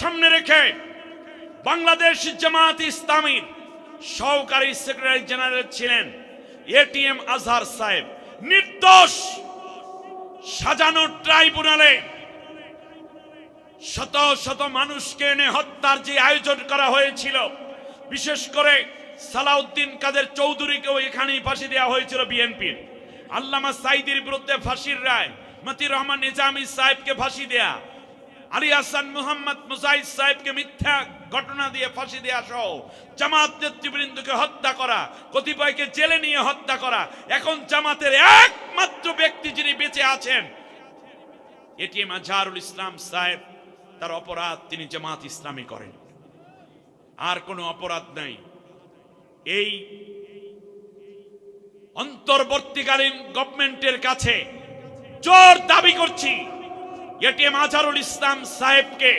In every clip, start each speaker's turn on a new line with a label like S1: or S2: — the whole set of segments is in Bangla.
S1: সামনে রেখে বাংলাদেশ জামাত ইসলামীর সহকারী সেক্রেটারি জেনারেল ছিলেন এটিএম আজহার সাহেব। নির্দোষ সাজানো ট্রাইব্যুনালে শত শত মানুষকে এনে হত্যার যে আয়োজন করা হয়েছিল, বিশেষ করে সালাউদ্দিন কাদের চৌধুরীকেও এখানেই ফাঁসি দেওয়া হয়েছিল বিএনপির। আল্লামা সাইদির বিরুদ্ধে ফাঁসির রায়, মতির রহমান নিজামী সাহেবকে ফাঁসি দেয়া আলী হাসান মোহাম্মদ মুজাহিদ সাহেবকে মিথ্যা ঘটনা দিয়ে, ফাঁসি দেয়া সহ জামাত নেতৃবৃন্দকে হত্যা করা, কতিপয়কে জেলে নিয়ে হত্যা করা। এখন জামাতের একমাত্র ব্যক্তি যিনি বেঁচে আছেন, এটিএম আজহারুল ইসলাম সাহেব। তার অপরাধ তিনি জামাত ইসলামী করেন। আর কোনো অপরাধ নাই। এই অন্তর্বর্তীকালীন গভর্নমেন্টের কাছে জোর দাবি করছি। এটিএম আজহারুল ইসলাম সাহেবকে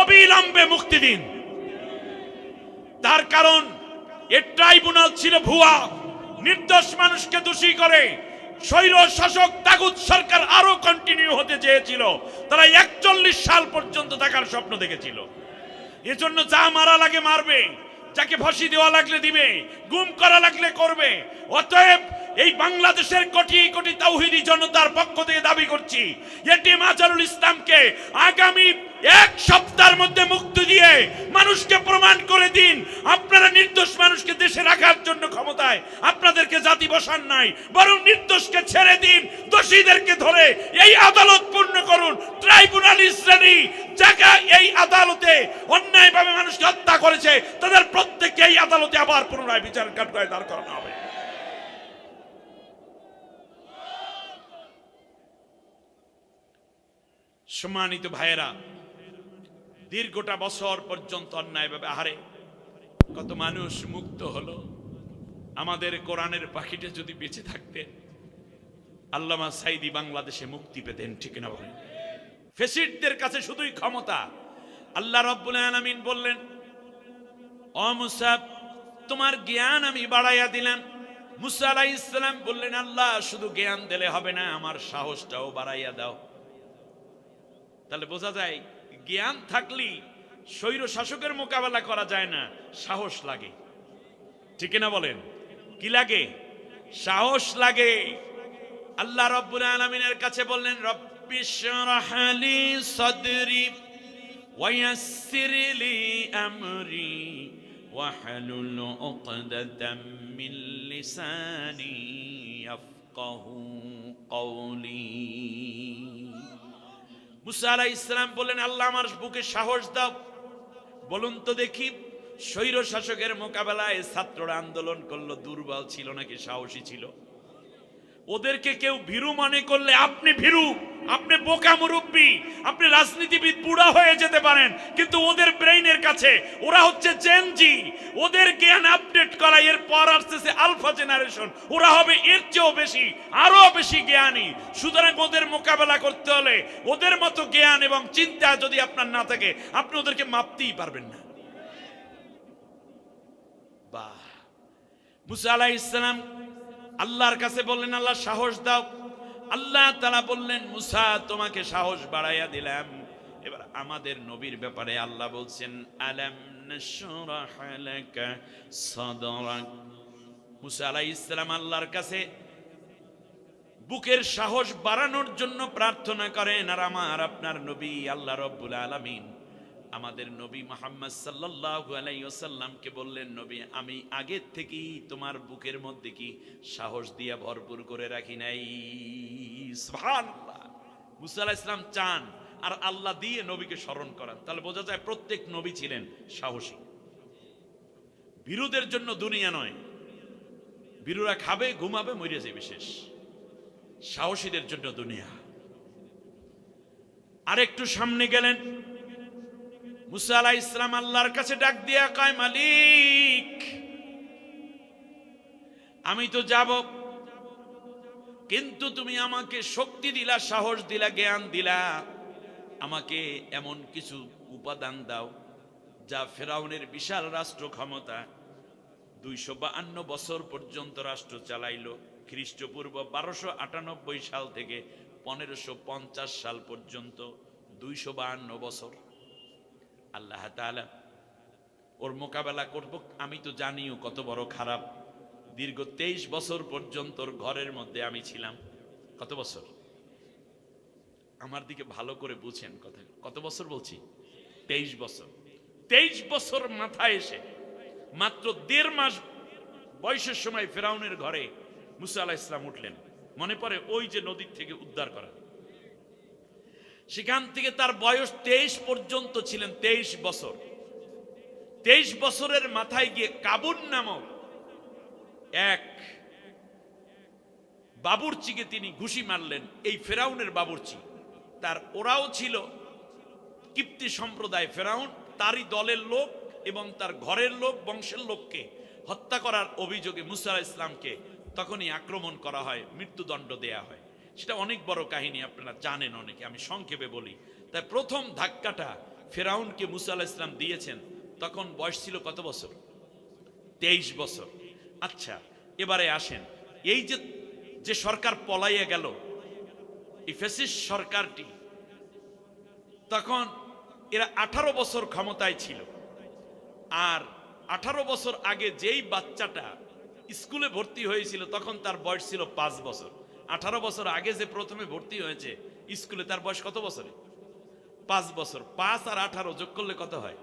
S1: অবিলম্বে মুক্তি দিন। তার কারণ, এ ট্রাইব্যুনাল ছিল ভুয়া। নির্দোষ মানুষকে দোষী করে স্বৈর শাসক তাগুদ সরকার আরও কন্টিনিউ হতে চেয়েছিল। তারা একচল্লিশ সাল পর্যন্ত থাকার স্বপ্ন দেখেছিল। এজন্য যা মারা লাগে মারবে, যাকে ফাঁসি দেওয়া লাগলে দিবে, গুম করা লাগলে করবে। অতএব এই বাংলাদেশের কোটি কোটি তাওহিদি জনতার পক্ষ থেকে দাবি করছি এটিএম আজহারুল ইসলামকে আগামী এক সপ্তাহের মধ্যে মুক্তি দিয়ে মানুষকে প্রমাণ করে দিন। আপনারা নির্দোষ মানুষকে দেশে রাখার জন্য ক্ষমতায়, আপনাদেরকে জাতি বসান নাই, বরং নির্দোষকে ছেড়ে দিন, দোষীদেরকে ধরে এই আদালত পূর্ণ করুন। ট্রাইব্যুনাল শ্রেণি যারা এই আদালতে অন্যায়ভাবে মানুষকে হত্যা করেছে, তাদের প্রত্যেককে এই আদালতে আবার পুনরায় বিচার কাঠগড়ায় দাঁড় করানো হবে। সম্মানিত ভাইয়েরা, দীর্ঘটা বছর পর্যন্ত অন্যায়ভাবে আহারে কত মানুষ মুক্ত হলো। আমাদের কোরআনের পাখিটা যদি বেঁচে থাকতেন আল্লামা সাইদি বাংলাদেশে মুক্তি পেতেন, ঠিক না বলেন? ফেসিডদের কাছে শুধুই ক্ষমতা। আল্লাহ রব্বুল আলামিন বললেন, ও মুসাব তোমার জ্ঞান আমি বাড়াইয়া দিলাম। মুসা আলাইহিস ইসলাম বললেন, আল্লাহ, শুধু জ্ঞান দিলে হবে না, আমার সাহসটাও বাড়াইয়া দাও। তাহলে বোঝা যায় জ্ঞান থাকলেই স্বৈর শাসকের মোকাবেলা করা যায় না, সাহস লাগে। ঠিক না বলেন? কি লাগে? সাহস লাগে। আল্লাহ রব্বুল আলমিনের কাছে বললেন রব্বিশরাহলি সদরি ওয়ায়াসসির লি আমরি ওয়াহলুল উকদাতাম মিন লিসানি ইয়াফকাহু কওলি। মুসা আলাহ ইসলাম বললেন, আল্লাহ আমার বুকে সাহস দাও। বলুন তো দেখি স্বৈর শাসকের মোকাবেলায় ছাত্ররা আন্দোলন করল, দুর্বল ছিল নাকি সাহসী ছিল? ওদেরকে কেউ ভীরু মনে করলে আপনি ভীরু, আপনি বোকা মুরব্বী, আপনি রাজনীতিবিদ বুড়া হয়ে যেতে পারেন, কিন্তু ওদের ব্রেইনের কাছে, ওরা হচ্ছে জেনজি ওদের জ্ঞান আপডেট করা এর পর আসতেছে আলফা জেনারেশন ওরা হবে এর চেয়েও বেশি, আরও বেশি জ্ঞানী। সুতরাং ওদের মোকাবেলা করতে হলে ওদের মতো জ্ঞান এবং চিন্তা যদি আপনার না থাকে, আপনি ওদেরকে মাপতেই পারবেন না। বাহ। মুসা আলাহ ইসলাম আল্লাহর কাছে বললেন, আল্লাহ, সাহস দাও। আল্লাহ তালা বললেন, মুসা, তোমাকে সাহস বাড়াইয়া দিলাম। এবার আমাদের নবীর ব্যাপারে আল্লাহ বলছেন, আলাম মুসা আলাইহিস সালাম আল্লাহর কাছে বুকের সাহস বাড়ানোর জন্য প্রার্থনা করেন, আর আমার আপনার নবী আল্লাহ রব্বুল আলামিন আমাদের নবী মোহাম্মদ সাল্লাল্লাহু আলাইহি ওয়াসাল্লামকে বললেন, নবী, আমি আগের থেকেই তোমার বুকের মধ্যে কি সাহস দিয়া ভরপুর করে রাখি নাই? মুসা আলাইহিস চান আর আল্লাহ দিয়ে নবীকে স্মরণ করান। তাহলে বোঝা যায় প্রত্যেক নবী ছিলেন সাহসী। বিরুদের জন্য দুনিয়া নয়। বিরুরা খাবে, ঘুমাবে, মরে যাবে শেষ। সাহসীদের জন্য দুনিয়া। আরেকটু সামনে গেলেন। মুসা আলাহ ইসলাম আল্লাহর কাছে ডাক দিয়া কয়, মালিক, আমি তো যাব, কিন্তু তুমি আমাকে শক্তি দিলা, সাহস দিলা, জ্ঞান দিলা, আমাকে এমন কিছু উপাদান দাও যা ফেরাউনের বিশাল রাষ্ট্র ক্ষমতা। দুইশো বাহান্ন বছর পর্যন্ত রাষ্ট্র চালাইল খ্রিস্টপূর্ব বারোশো আটানব্বই সাল থেকে পনেরোশো পঞ্চাশ সাল পর্যন্ত, দুইশো বাহান্ন বছর। আল্লাহ ওর মোকাবেলা করব। আমি তো জানিও কত বড় খারাপ। দীর্ঘ তেইশ বছর পর্যন্ত ওর ঘরের মধ্যে আমি ছিলাম। কত বছর? আমার দিকে ভালো করে বুঝেন কথা। কত বছর বলছি? তেইশ বছর। তেইশ বছর মাথায় এসে মাত্র দেড় মাস বয়সের সময় ফেরাউনের ঘরে মুসা আলাহ ইসলাম উঠলেন। মনে পড়ে ওই যে নদীর থেকে উদ্ধার করা। সেখান থেকে তার বয়স তেইশ পর্যন্ত ছিলেন, তেইশ বছর। তেইশ বছরের মাথায় গিয়ে কাবুন নামক এক বাবুরচিকে তিনি ঘুষি মারলেন, এই ফেরাউনের বাবুরচি। তার ওরাও ছিল কিপ্তি সম্প্রদায় ফেরাউন, তারই দলের লোক এবং তার ঘরের লোক, বংশের লোককে হত্যা করার অভিযোগে মুসা ইসলামকে তখনই আক্রমণ করা হয়, মৃত্যুদণ্ড দেয়া হয়। সেটা অনেক বড় কাহিনী আপনারা জানেন অনেকে, আমি সংক্ষেপে বলি। তাই প্রথম ধাক্কাটা ফেরাউনকে মুসা আলাহিস ইসলাম দিয়েছেন, তখন বয়স ছিল কত বছর? তেইশ বছর। আচ্ছা এবারে আসেন। এই যে যে সরকার পলাইয়া গেল, এই ফেসিস সরকারটি, তখন এরা আঠারো বছর ক্ষমতায় ছিল। আর আঠারো বছর আগে যেই বাচ্চাটা স্কুলে ভর্তি হয়েছিল, তখন তার বয়স ছিল পাঁচ বছর। আঠারো বছর আগে যে প্রথমে ভর্তি হয়েছে স্কুলে, তার বয়স কত বছরে? পাঁচ বছর। পাঁচ আর আঠারো যোগ করলে কত হয়?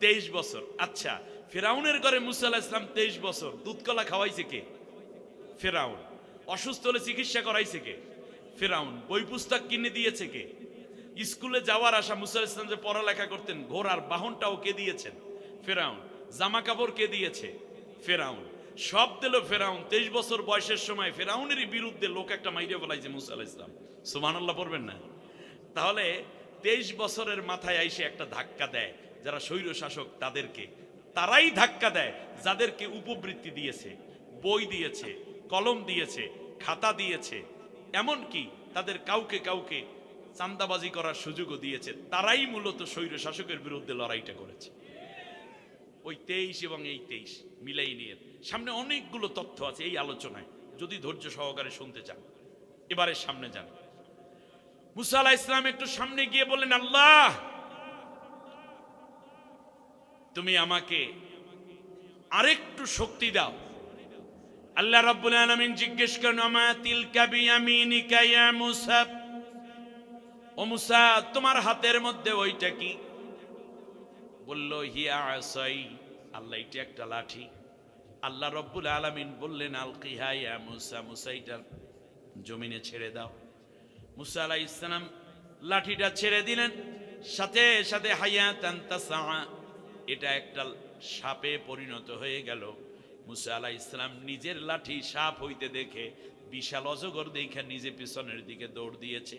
S1: তেইশ বছর। আচ্ছা ফেরাউনের ঘরে মুসা ইসলাম তেইশ বছর। দুধকলা খাওয়াইছে কে? ফেরাউন। অসুস্থ হলে চিকিৎসা করাইছে কে? ফেরাউন। বই পুস্তক কিনে দিয়েছে কে? স্কুলে যাওয়ার আশা মুসা ইসলাম যে পড়ালেখা করতেন, ঘোড়ার বাহনটাও কে দিয়েছেন? ফেরাউন। জামা কাপড় কে দিয়েছে? ফেরাউন। সব দিল ফেরাউন। তেইশ বছর বয়সের সময় ফেরাউনেরই বিরুদ্ধে লোক একটা মাইরে ফেলাইছে মুসা আলাহ ইসলাম সুমানুল্লাহ পড়বেন না? তাহলে তেইশ বছরের মাথায় আইসে একটা ধাক্কা দেয় যারা স্বৈর শাসক তাদেরকে। তারাই ধাক্কা দেয়, যাদেরকে উপবৃত্তি দিয়েছে, বই দিয়েছে, কলম দিয়েছে, খাতা দিয়েছে। এমন কি তাদের কাউকে কাউকে চান্দাবাজি করার সুযোগও দিয়েছে। তারাই মূলত স্বৈর শাসকের বিরুদ্ধে লড়াইটা করেছে। ওই তেইশ এবং এই তেইশ মিলাই নিয়ে। সামনে অনেকগুলো তথ্য আছে এই আলোচনায়। যদি ধৈর্য সহকারে শুনতে চান, এবারে সামনে যান। মুসা ইসলাম একটু সামনে গিয়ে বললেন, আল্লাহ, তুমি আমাকে আরেকটু শক্তি দাও। আল্লাহ রাব্বুল আলামিন জিজ্ঞেস করেন ও মুসা, তোমার হাতের মধ্যে ওইটা কি? বলল, হিয়া আসাই, আল্লাহ এটা একটা লাঠি। আল্লাহ রব্বুল আলামিন বললেন আলকিহা ইয়া মুসা মুসা এটা জমিনে ছেড়ে দাও। মুসা আলাহ ইসলাম লাঠিটা ছেড়ে দিলেন। সাথে সাথে হাইয়া তান্তা এটা একটা সাপে পরিণত হয়ে গেল। মুসা আলাহ ইসলাম নিজের লাঠি সাপ হইতে দেখে বিশাল অজগর দেখে নিজে পিছনের দিকে দৌড় দিয়েছে।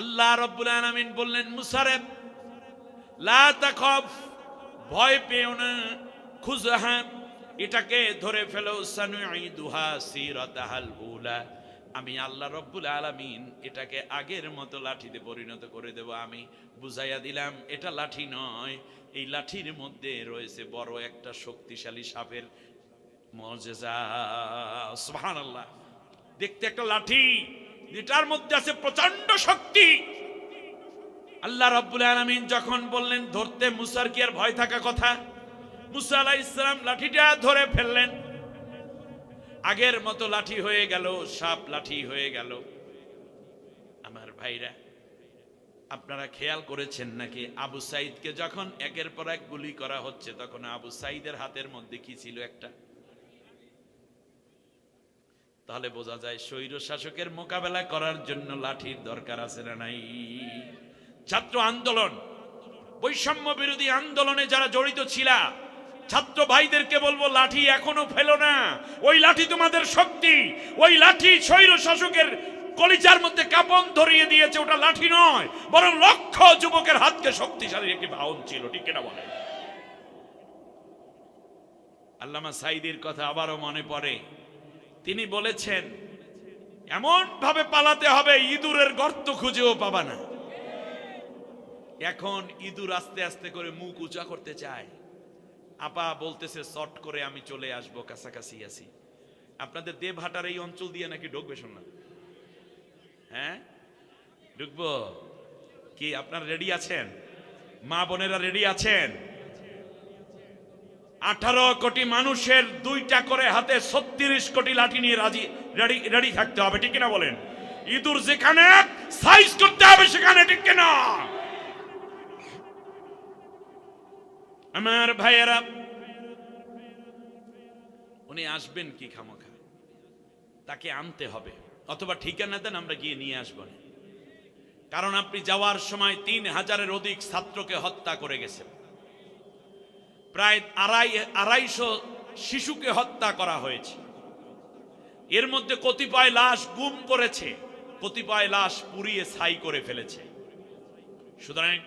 S1: আল্লাহ রব্বুল আলামিন বললেন মুসারেব লা তাখফ ভয় পেও না খুজহা এটাকে ধরে ফেলো সানুইদুহা সিরাতাহাল উলা। আমি আল্লাহ রব্বুল আলামিন এটাকে আগের মতো লাঠিতে পরিণত করে দেব, আমি বুঝাইয়া দিলাম, এটা লাঠি নয়, এই লাঠির মধ্যে রয়েছে বড় একটা শক্তিশালী সাপের মজেজা সুবহানাল্লাহ। দেখতে একটা লাঠি, যেটার মধ্যে আছে প্রচণ্ড শক্তি। আল্লাহ রাব্বুল আলামিন যখন বললেন, ধরতে মুসার কি আর ভয় থাকা কথা? মুসা আলাইহিস সালাম লাঠিটা ধরে ফেললেন। আগের মতো লাঠি হয়ে গেল, সাপ লাঠি হয়ে গেল। আমার ভাইরা, আপনারা খেয়াল করেছেন নাকি? আবু সাইদকে যখন একের পর এক গুলি করা হচ্ছে, তখন আবু সাইদের হাতের মধ্যে কি ছিল একটা? তাহলে বোঝা যায় স্বৈর শাসকের মোকাবেলা করার জন্য লাঠির দরকার আছে না নাই? ছাত্র আন্দোলন, বৈষম্য বিরোধী আন্দোলনে যারা জড়িত ছিলা, ছাত্র ভাইদেরকে বলব, লাঠি এখনও ফেলো না। ওই লাঠি তোমাদের শক্তি, ওই লাঠি স্বৈর শাসকের কলিজার মধ্যে কাপন ধরিয়ে দিয়েছে, ওটা লাঠি নয়, বরং লক্ষ যুবকের হাতকে শক্তিশালী একটি বাহন ছিল, ঠিক কিনা বলে আল্লামা সাইদির কথা আবারও মনে পড়ে। তিনি বলেছেন এমন ভাবে পালাতে হবে, ইঁদুরের গর্ত খুঁজেও পাবা না। এখন ইঁদুর আস্তে আস্তে করে মুখ উঁচা করতে চায়। আপা বলতেছে শর্ট করে আমি চলে আসব কাছাকাছি আছি। আপনাদের দেবহাটার এই অঞ্চল দিয়ে নাকি ঢুকবে শুনলাম। হ্যাঁ? ঢুকবো? কি, আপনারা রেডি আছেন? মা বোনেরা রেডি আছেন? আঠারো কোটি মানুষের দুইটা করে হাতে ছত্রিশ কোটি লাঠি নিয়ে রাজি রেডি রেডি থাকতে হবে, ঠিক কিনা বলেন? ইঁদুর যেখানে সাইজ করতে হবে সেখানে, ঠিক কিনা? আমার ভাইয়েরা, উনি আসবেন কি খামোখা? তাকে আনতে হবে। অথবা ঠিকানা দেন, আমরা গিয়ে নিয়ে আসব কারণ আপনি যাওয়ার সময় তিন হাজারের অধিক ছাত্রকে হত্যা করে গেছেন। প্রায় আড়াই, আড়াইশো শিশুকে হত্যা করা হয়েছে। এর মধ্যে কতিপয় লাশ গুম করেছে, কতিপয় লাশ পুড়িয়ে ছাই করে ফেলেছে। সুতরাং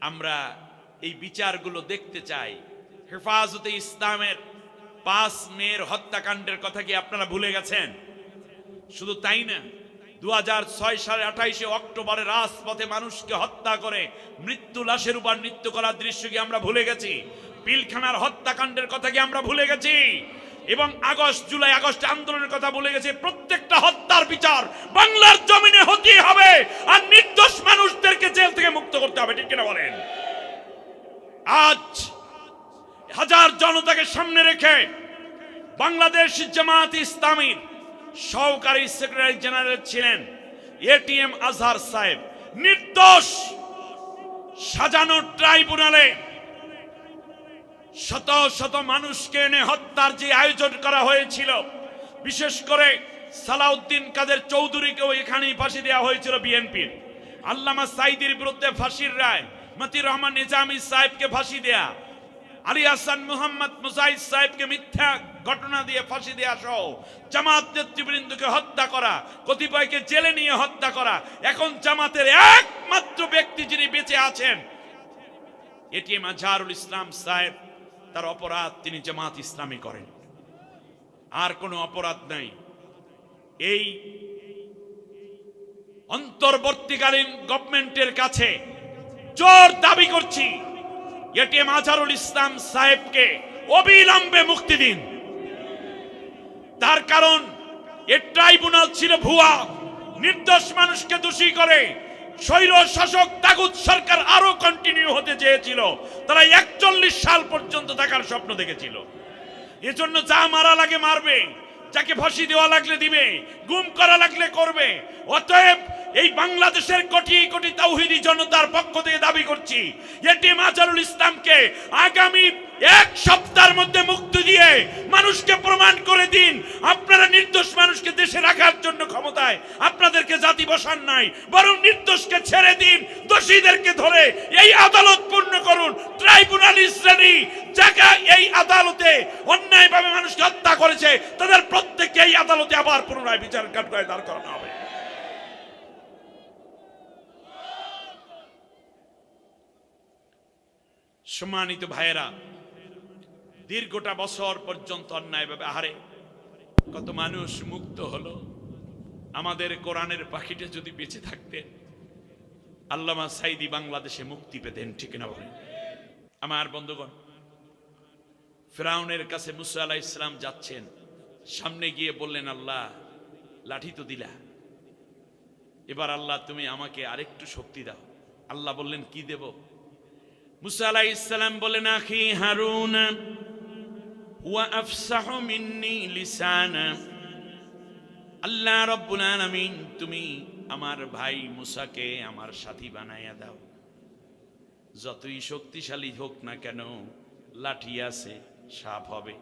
S1: আমরা এই বিচারগুলো দেখতে চাই। হেফাজতে ইসলামের পাঁচ মেয়ের হত্যাকাণ্ডের কথা কি আপনারা ভুলে গেছেন? শুধু তাই না দু হাজার ছয় সালে আঠাইশে অক্টোবরে রাজপথে মানুষকে হত্যা করে মৃত্যু লাশের উপর নৃত্য করার দৃশ্য কি আমরা ভুলে গেছি? পিলখানার হত্যাকাণ্ডের কথা কি আমরা ভুলে গেছি? এবং আগস্ট, জুলাই, আগস্ট আন্দোলনের কথা ভুলে গেছি। প্রত্যেকটা হত্যার বিচার বাংলার জমিনে হতেই হবে। আর নির্দোষ মানুষদেরকে জেল থেকে মুক্ত করতে হবে, ঠিক কিনা বলেন? আজ হাজার জনতাকে সামনে রেখে বাংলাদেশ জামাত ইসলামীর সহকারী সেক্রেটারি জেনারেল ছিলেন এটিএম আজহার সাহেব। নির্দোষ সাজানো ট্রাইব্যুনালে শত শত মানুষকে এনে হত্যার যে আয়োজন করা হয়েছিল, বিশেষ করে সালাউদ্দিন কাদের চৌধুরীকেও এখানেই ফাঁসি দেওয়া হয়েছিল বিএনপির। আল্লামা সাইদির বিরুদ্ধে ফাঁসির রায় মতির রহমান নিজামী সাহেবকে ফাঁসি দেয়া, আলী হাসান মুহাম্মদ মুজাহিদ সাহেবকে মিথ্যা ঘটনা দিয়ে ফাঁসি দেওয়া সহ জামাত নেতৃবৃন্দকে হত্যা করা, কতিপয়কে জেলে নিয়ে হত্যা করা, এখন জামাতের একমাত্র ব্যক্তি যিনি বেঁচে আছেন, এটিএম আজহারুল ইসলাম সাহেব, তার অপরাধ তিনি জামাত ইসলামী করেন। আর কোনো অপরাধ নাই। এই অন্তর্বর্তীকালীন গভর্নমেন্টের কাছে জোর দাবি করছি। এটিএম আজহারুল ইসলাম সাহেবকে অবিলম্বে মুক্তি দিন। তার কারণ এর ট্রাইব্যুনাল ছিল ভুয়া। নির্দোষ মানুষকে দোষী করে স্বৈর শাসক তাগুত সরকার আরও কন্টিনিউ হতে চেয়েছিল। তারা একচল্লিশ সাল পর্যন্ত থাকার স্বপ্ন দেখেছিল। এজন্য যা মারা লাগে মারবে, যাকে ফাঁসি দেওয়া লাগলে দিবে, গুম করা লাগলে করবে। অতএব এই বাংলাদেশের কোটি কোটি তাওহিদি জনতার পক্ষ থেকে দাবি করছি এটি মাজারুল ইসলামকে আগামী এক সপ্তাহের মধ্যে মুক্তি দিয়ে মানুষকে প্রমাণ করে দিন। আপনারা নির্দোষ মানুষকে দেশে রাখার জন্য ক্ষমতায়, আপনাদেরকে জাতি বসান নাই, বরং নির্দোষকে ছেড়ে দিন, দোষীদেরকে ধরে এই আদালত পূর্ণ করুন। ট্রাইব্যুনাল শ্রেণি যারা এই আদালতে অন্যায়ভাবে মানুষকে হত্যা করেছে, তাদের প্রত্যেককে এই আদালতে আবার পুনরায় বিচার কাঠগড়ায় দাঁড় করানো হবে। সম্মানিত ভাইয়েরা, দীর্ঘটা বছর পর্যন্ত অন্যায়ভাবে আহারে, কত মানুষ মুক্ত হলো। আমাদের কোরআনের পাখিটা যদি বেঁচে থাকতেন, আল্লামা সাইদি বাংলাদেশে মুক্তি পেতেন, ঠিক না বলেন? আমার বন্ধুগণ, ফেরাউনের কাছে মুসা আলাহ ইসলাম যাচ্ছেন, সামনে গিয়ে বললেন, আল্লাহ, লাঠি তো দিলা। এবার আল্লাহ, তুমি আমাকে আরেকটু শক্তি দাও। আল্লাহ বললেন, কি দেব? মুসা আলাহ ইসলাম বলেন, আখি হারুন, হুয়া আফসাহ মিন্নি লিসানা। আল্লাহ রব্বুল আলামিন, তুমি আমার ভাই মুসাকে আমার সাথী বানাইয়া দাও। যতই শক্তিশালী হোক না কেন, লাঠি আছে, সাপ হবে।